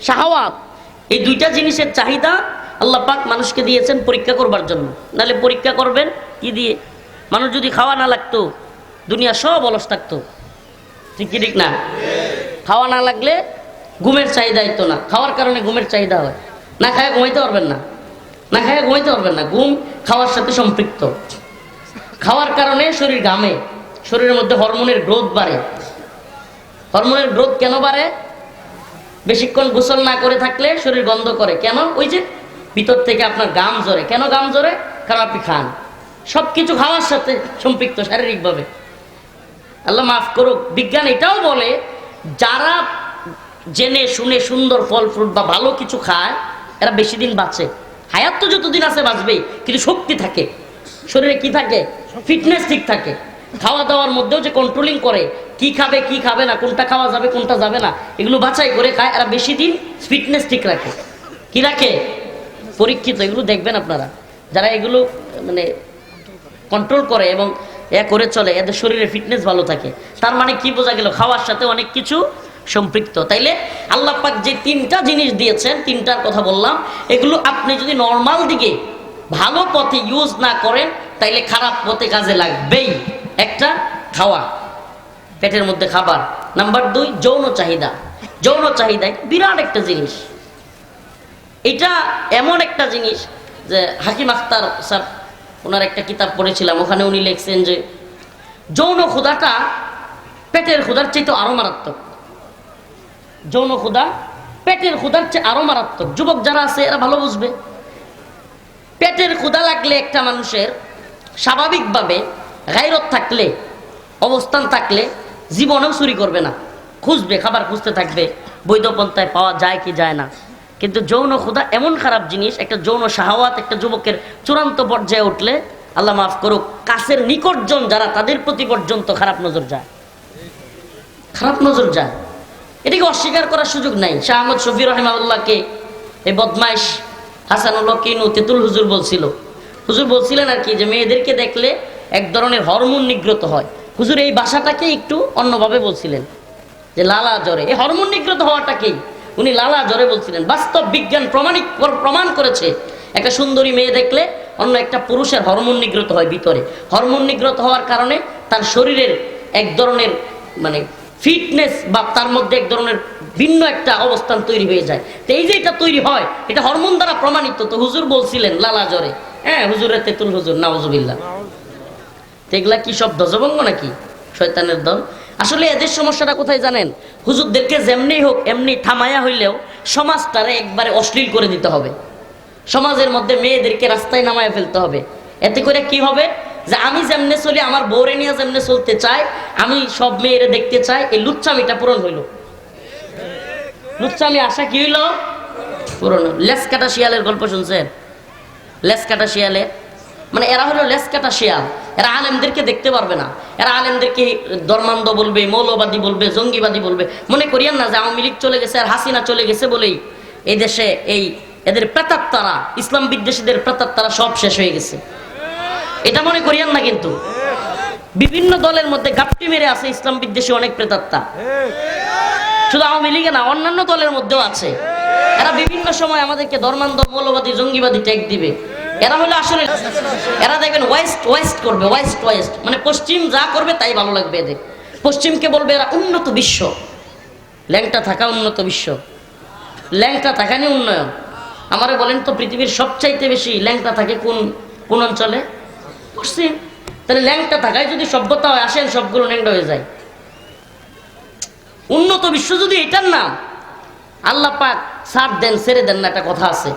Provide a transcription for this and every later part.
শাহওয়াত, এই দুইটা জিনিসের চাহিদা আল্লাহ পাক মানুষকে দিয়েছেন পরীক্ষা করবার জন্য। নাহলে পরীক্ষা করবেন কি দিয়ে? মানুষ যদি খাওয়া না লাগতো, দুনিয়া সব অলস থাকতো। ঠিক কি ঠিক না? খাওয়া না লাগলে ঘুমের চাহিদা হইতো না। খাওয়ার কারণে ঘুমের চাহিদা হয়। না খায় ঘুমাইতে পারবেন না। না খায় ঘুমাইতে পারবেন না। ঘুম খাওয়ার সাথে সম্পৃক্ত। খাওয়ার কারণে শরীর ঘামে। শরীরের মধ্যে হরমোনের গ্রোথ বাড়ে। হরমোনের গ্রোথ কেন বাড়ে? বেশিক্ষণ গোসল না করে থাকলে শরীর গন্ধ করে। কেন? ওই যে ভিতর থেকে আপনার গাম জোরে কেন গাম জোরে কারণ আপনি খান। সব কিছু খাওয়ার সাথে সম্পৃক্ত শারীরিকভাবে। আল্লাহ মাফ করুক। বিজ্ঞান এটাও বলে, যারা জেনে শুনে সুন্দর ফল, ফ্রুট বা ভালো কিছু খায়, এরা বেশি দিন বাঁচে। হায়াত তো যতদিন আছে বাঁচবেই, কিন্তু শক্তি থাকে। শরীরে কি থাকে? ফিটনেস ঠিক থাকে। খাওয়া দাওয়ার মধ্যেও যে কন্ট্রোলিং করে, কি খাবে কি খাবে না, কোনটা খাওয়া যাবে, কোনটা যাবে না, এগুলো বাছাই করে খায়, এরা বেশি দিন ফিটনেস ঠিক রাখে। কি রাখে? পরীক্ষিত, এগুলো দেখবেন আপনারা। যারা এগুলো মানে কন্ট্রোল করে এবং এ করে চলে, এদের শরীরে ফিটনেস ভালো থাকে। তার মানে কি বোঝা গেল? খাওয়ার সাথে অনেক কিছু সম্পৃক্ত। তাইলে আল্লাহ পাক যে তিনটা জিনিস দিয়েছেন, তিনটার কথা বললাম, এগুলো আপনি যদি নর্মাল দিকে ভালো পথে ইউজ না করেন, তাইলে খারাপ পথে কাজে লাগবেই। একটা খাওয়া, পেটের মধ্যে খাবার। নাম্বার দুই, যৌন চাহিদা। যৌন চাহিদা বিরাট একটা জিনিস। এটা এমন একটা জিনিস যে হাকিম আখতার স্যার, ওনার একটা কিতাব পড়েছিলাম, ওখানে উনি লিখছেন যে, যৌন ক্ষুধাটা পেটের ক্ষুধার চেয়ে তো আরও মারাত্মক। যৌন ক্ষুধা পেটের ক্ষুধার চেয়ে আরও মারাত্মক। যুবক যারা আছে, এরা ভালো বুঝবে। পেটের ক্ষুধা লাগলে একটা মানুষের স্বাভাবিকভাবে গাইরত থাকলে, অবস্থান থাকলে জীবনেও চুরি করবে না। খুঁজবে, খাবার খুঁজতে থাকবে, বৈধ পন্থায় পাওয়া যায় কি যায় না। কিন্তু যৌন ক্ষুধা এমন খারাপ জিনিস, একটা যৌন শাহওয়াত, একটা যুবকের চূড়ান্ত পর্যায়ে উঠলে আল্লাহ মাফ করুক, কাছের নিকটজন যারা তাদের প্রতি পর্যন্ত খারাপ নজর যায়। খারাপ নজর যায়। এটাকে অস্বীকার করার সুযোগ নাই। শাহ আহমদ শফি রহমাউল্লাহকে এই বদমাইশ হাসানুল্লাহ কিনু তেতুল হুজুর বলছিল। হুজুর বলছিলেন আর কি যে, মেয়েদেরকে দেখলে এক ধরনের হরমোন নিগ্রত হয়। হুজুর, এই ভাষাটাকে একটু অন্যভাবে বলছিলেন, যে লালা জ্বরে। এই হরমোন নিগ্রত হওয়াটাকেই উনি লালা জ্বরে বলছিলেন। বাস্তব বিজ্ঞান প্রমাণিক প্রমাণ করেছে, একটা সুন্দরী মেয়ে দেখলে অন্য একটা পুরুষের হরমোন নিগ্রত হয় ভিতরে। হরমোন নিগ্রত হওয়ার কারণে তার শরীরের এক ধরনের মানে ফিটনেস বা তার মধ্যে এক ধরনের ভিন্ন একটা অবস্থান তৈরি হয়ে যায়। তো এই যে এটা তৈরি হয়, এটা হরমোন দ্বারা প্রমাণিত। তো হুজুর বলছিলেন লালা জ্বরে। হ্যাঁ হুজুরের তেতুল হুজুর নাওজুবিল্লা এগুলা কি সব ধ্বজভঙ্গ নাকি? শয়তানের দল। আসলে এদের সমস্যাটা কোথায় জানেন? হুজুরদেরকে যেমনি হোক, এমনি থামায়া হইলেও সমাজটারে একবারে অশ্লীল করে দিতে হবে। সমাজের মধ্যে মেয়েদেরকে রাস্তায় নামায় ফেলতে হবে। এতে করে কি হবে? যে আমি যেমনে চলি, আমার বউরে নিয়ে যেমনে চলতে চাই আমি সব মেয়েরে দেখতে চাই, এই লুচ্চামিটা পূরণ হইল। লুচ্চামি আশা কি হইল? পূরণ। লেস কাটা শিয়ালের গল্প শুনছেন? লেস কাটা শিয়ালে? মানে এরা হলো লেস কাটা শিয়াল। এরা আলেমদেরকে দেখতে পারবে না। এরা আলেমদেরকে ধর্মান্ধ বলবে, মৌলবাদী বলবে, জঙ্গিবাদী বলবে। মনে করিয়েন না যে আওয়ামী লীগ চলে গেছে আর হাসিনা চলে গেছে বলেই এই দেশে এই এদের প্রেতাত্মারা, ইসলাম বিদ্বেষীদের প্রেতাত্মারা সব শেষ হয়ে গেছে। এটা মনে করিয়েন না কিন্তু। বিভিন্ন দলের মধ্যে গাপটি মেরে আছে ইসলাম বিদ্বেষী অনেক প্রেতাত্মা। শুধু আওয়ামী লীগে না, অন্যান্য দলের মধ্যেও আছে। এরা বিভিন্ন সময় আমাদেরকে ধর্মান্ধ, মৌলবাদী, জঙ্গিবাদী ট্যাগ দিবে। এরা হলো আসলে এরা দেখবেন ওয়েস্ট ওয়েস্ট করবে ওয়েস্ট ওয়েস্ট মানে পশ্চিম যা করবে তাই ভালো লাগবে এদের। পশ্চিমকে বলবে এরা উন্নত বিশ্ব। ল্যাংটা থাকা উন্নত বিশ্ব। ল্যাংটা থাকা নিয়ে উন্নয়ন। আমারে বলেন তো পৃথিবীর সবচাইতে বেশি ল্যাংটা থাকে কোন কোন অঞ্চলে? পশ্চিম। তাহলে ল্যাংটা থাকায় যদি সভ্যতা হয়, আসেন সবগুলো ল্যাংটা হয়ে যায়। উন্নত বিশ্ব যদি এটার নাম, আল্লাহ পাক সার দেন, ছেড়ে দেন না, একটা কথা আছে।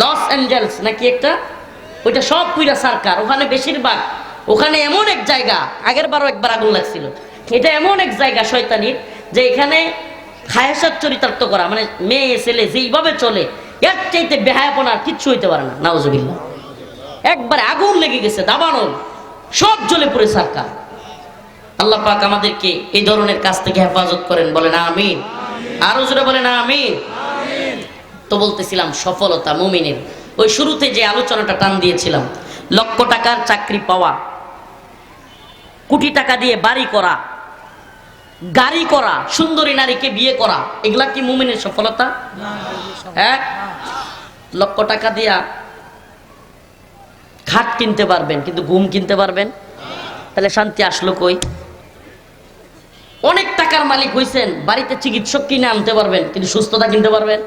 লস অ্যাঞ্জেলস নাকি একটা? ওইটা সব পুইরা সরকার। ওখানে বেশিরভাগ, ওখানে এমন এক জায়গা, আগের বারও একবার আগুন লাগছিল। এটা এমন এক জায়গা শয়তানির যে এখানে খায়াসার চরিতার্থ করা মানে মেয়ে, ছেলে, যেইভাবে চলে, এর চাইতে বেহায়াপনা আর কিচ্ছু হইতে পারে না। নাওজবিল্লা একবারে আগুন লেগে গেছে দাবানো সব জ্বলে পড়ে সরকার। আল্লাহ পাক আমাদেরকে এই ধরনের কাজ থেকে হেফাজত করেন। বলেন আমিন। আরও জোরে বলেন আমিন। তো বলতেছিলাম, সফলতা মুমিনের। ওই শুরুতে যে আলোচনাটা টান দিয়েছিলাম, লক্ষ টাকার চাকরি পাওয়া, কোটি টাকা দিয়ে বাড়ি করা, গাড়ি করা, সুন্দরী নারীকে বিয়ে করা, এগুলা কি মুমিনের সফলতা? হ্যাঁ? লক্ষ টাকা দিয়া খাট কিনতে পারবেন, কিন্তু ঘুম কিনতে পারবেন? তাহলে শান্তি আসলো কই? অনেক টাকার মালিক হইছেন, বাড়িতে চিকিৎসক কিনে আনতে পারবেন, কিন্তু সুস্থতা কিনতে পারবেন?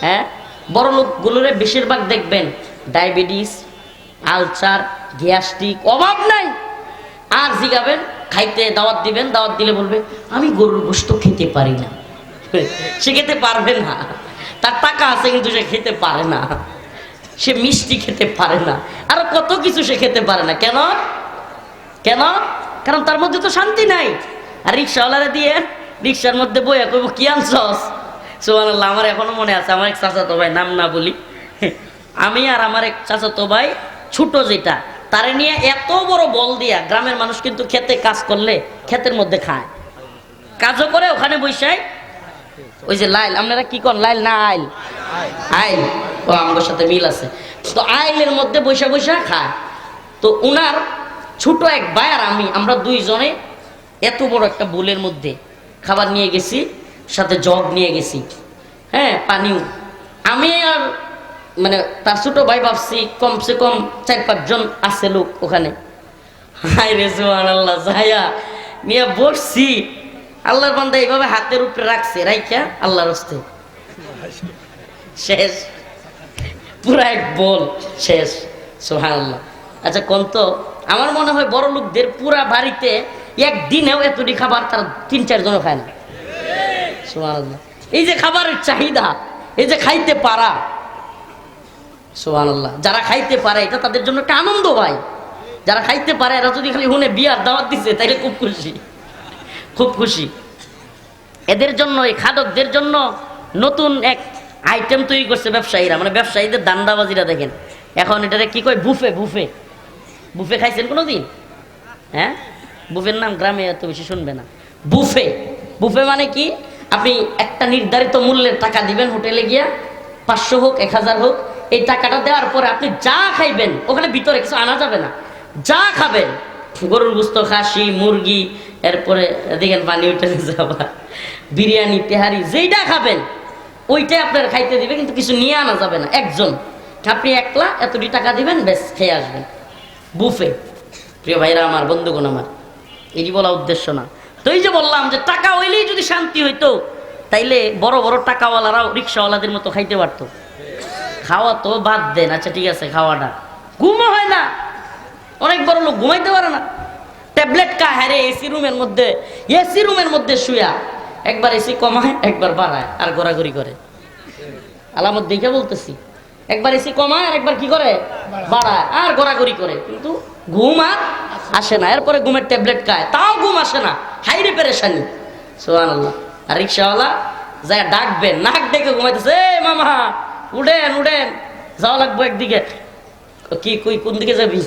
হ্যাঁ? বড় লোকগুলোরে বেশিরভাগ দেখবেন ডায়াবেটিস, আলসার, গ্যাস্ট্রিক অভাব নাই। আর জিগাবেন, খাইতে দাওয়াত দিবেন, দাওয়াত দিলে বলবে, আমি গরুর গোস্ত খেতে পারি না। সে খেতে পারবে না। তার টাকা আছে কিন্তু সে খেতে পারে না। সে মিষ্টি খেতে পারে না। আর কত কিছু সে খেতে পারে না। কেন? কেন? কারণ তার মধ্যে তো শান্তি নাই। আর রিক্সাওয়ালারে দিয়ে রিক্সার মধ্যে বইয়া কইব, কি আনছস? সুবহানাল্লাহ, আমার এখনও মনে আছে, আমার এক চাচাতো ভাই, নাম না বলি। আমি আর আমার এক চাচাতো ভাই, ছোট যেটা, তারে নিয়ে এত বড় বল দিয়া গ্রামের মানুষ কিন্তু খেতে কাজ করলে ক্ষেতের মধ্যে খায়। কাজও করে, ওখানে বৈশায় ওই যে লাইল, আপনারা কি করেন লাইল না আইল? আইল। ও আমার সাথে মিল আছে। তো আইলের মধ্যে বৈশা বৈশা খায়। তো উনার ছোট এক ভাই আর আমি, আমরা দুইজনে এত বড় একটা বুলের মধ্যে খাবার নিয়ে গেছি। সাথে জগ নিয়ে গেছি। হ্যাঁ পানিও। আমি আর মানে তার ছোটো ভাই ভাবছি, কমসে কম চার পাঁচজন আছে লোক ওখানে। হাই রে সুহান আল্লাহ যাইয়া নিয়ে বসছি। আল্লাহর বান্দা এইভাবে হাতের উপরে রাখছে, রাইখা আল্লাহর হস্তে। শেষ। পুরা এক বল, শেষ সোহান আল্লাহ আচ্ছা কোন তো, আমার মনে হয় বড় লোকদের পুরা বাড়িতে একদিনেও এতটি খাবার তারা তিন চারজনও খায় না। সোহান এই যে খাবারের চাহিদা, এই যে খাইতে পারা সোহানাল্লাহ যারা খাইতে পারে, এটা তাদের জন্য একটা আনন্দ হয় যারা খাইতে পারে, এরা যদি খালি হুনে বিয়ার দাওয়াত দিচ্ছে তাইলে খুব খুশি। খুব খুশি। এদের জন্য, এই খাদকদের জন্য নতুন এক আইটেম তৈরি করছে ব্যবসায়ীরা। মানে ব্যবসায়ীদের দান্দাবাজিরা দেখেন। এখন এটারে কি কয়? Buffet buffet. বুফে খাইছেন কোনো দিন হ্যাঁ? বুফের নাম গ্রামে এত বেশি শুনবে না। বুফে। বুফে মানে কি? আপনি একটা নির্ধারিত মূল্যের টাকা দিবেন হোটেলে গিয়া, পাঁচশো হোক, এক হাজার হোক, এই টাকাটা দেওয়ার পরে আপনি যা খাইবেন, ওখানে ভিতরে কিছু আনা যাবে না। যা খাবেন, গরুর গুস্ত, খাসি, মুরগি, এরপরে দেখেন পানি উঠে যাবা বিরিয়ানি তেহারি যেইটা খাবেন, ওইটাই আপনার খাইতে দিবে, কিন্তু কিছু নিয়ে আনা যাবে না, একজন। আপনি একলা এতটি টাকা দিবেন বেশ খেয়ে আসবেন। বুফে। প্রিয় ভাইরা আমার, বন্ধুগণ আমার, এটি বলা উদ্দেশ্য না। তো এই যে বললাম যে টাকা হইলেই যদি শান্তি হইতো, তাইলে বড় বড় টাকাওয়ালারাও রিক্সাওয়ালাদের মতো খাইতে পারতো। খাওয়া তো বাদ দেন আচ্ছা ঠিক আছে, খাওয়াটা। ঘুমও হয় না। অনেক বড় লোক ঘুমাইতে পারে না। ট্যাবলেট কা হ্যারে এসি রুমের মধ্যে, এসি রুমের মধ্যে শুয়া। একবার এসি কমায়, একবার বাড়ায়, আর ঘোরাঘুরি করে। আলামত দেখে বলতেছি, একবার এসি কমায় আর একবার কি করে? বাড়ায়, আর ঘোরাঘুরি করে। কিন্তু ঘুম আর আসে না। এরপরে ঘুমের ট্যাবলেট খায়। তাও ঘুম আসে না। হাইরে পেরেশানি সোহান আল্লাহ আর রিক্সাওয়ালা যায় ডাকবেন নাক ডেকে ঘুমাইতেছে এ মামা, উঠেন উঠেন, যাওয়া লাগবো একদিকে। কি, কই, কোন দিকে যাবি?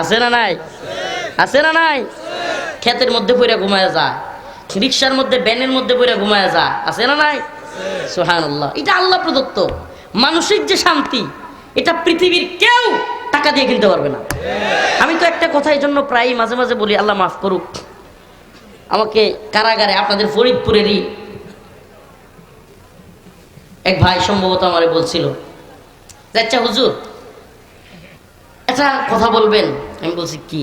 আছে না নাই? আছে না নাই? ক্ষেতের মধ্যে পড়ে ঘুমায় যায়। রিক্সার মধ্যে ব্যানের মধ্যে পড়ে ঘুমায় যায়। আছে না নাই? সোহান আল্লাহ এটা আল্লাহ প্রদত্ত। মানসিক যে শান্তি, এটা পৃথিবীর কেউ টাকা দিয়ে কিনতে পারবে না। আমি তো একটা কথা এই জন্য প্রায় মাঝে মাঝে বলি আল্লাহ মাফ করুক। আমাকে কারাগারে আপনাদের ফরিদপুরেরই এক ভাই সম্ভবত আমারে বলছিল আচ্ছা হুজুর আচ্ছা কথা বলবেন? আমি বলছি কি?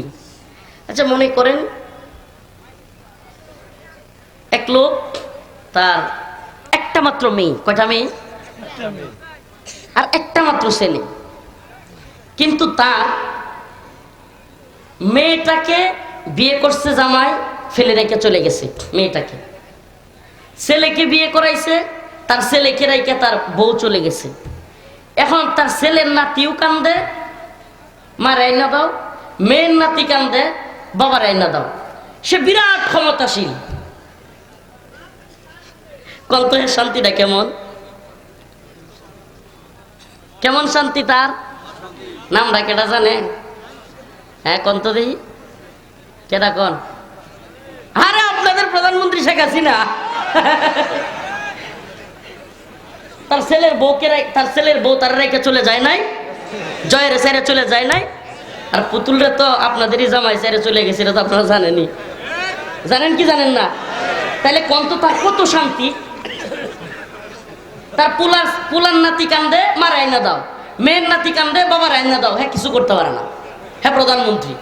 আচ্ছা মনে করেন এক লোক তার একটা মাত্র মেয়ে। কয়টা মেয়ে। আর একটা মাত্র ছেলে। কিন্তু তার মেয়েটাকে বিয়ে করছে জামাই, ফেলে রেখে চলে গেছে মেয়েটাকে। ছেলেকে বিয়ে করাইছে, তার ছেলেকে রেখে তার বউ চলে গেছে। এখন তার ছেলের নাতিও কান্দে, মা রাইনা দাও, মেয়ের নাতি কান্দে, বাবা রাইনা দাও। সে বিরাট ক্ষমতাশীল। কন্তহের শান্তিটা কেমন? কেমন শান্তি তার? নামটা কেটা জানে। হ্যাঁ কন্ত দেখি? কেটা কন? আরে, আপনাদের প্রধানমন্ত্রী শেখ হাসিনা। তার ছেলের বউকে তার ছেলের বউ তার রেখে চলে যায় নাই। জয়ের সাইরে চলে যায় নাই। আর পুতুলরে তো আপনাদেরই জামাই সাইরে চলে গেছে, এটা তো আপনারা জানেনই। জানেন কি জানেন না? তাহলে কন্ত তার কত শান্তি। তার পুলার পুলার নাতি কান্দে মারাই না দাও। মেয়ের নাতি কান্দে বাবা রায়না দাও। হ্যাঁ কিছু করতে পারে না। হ্যাঁ প্রধানমন্ত্রী।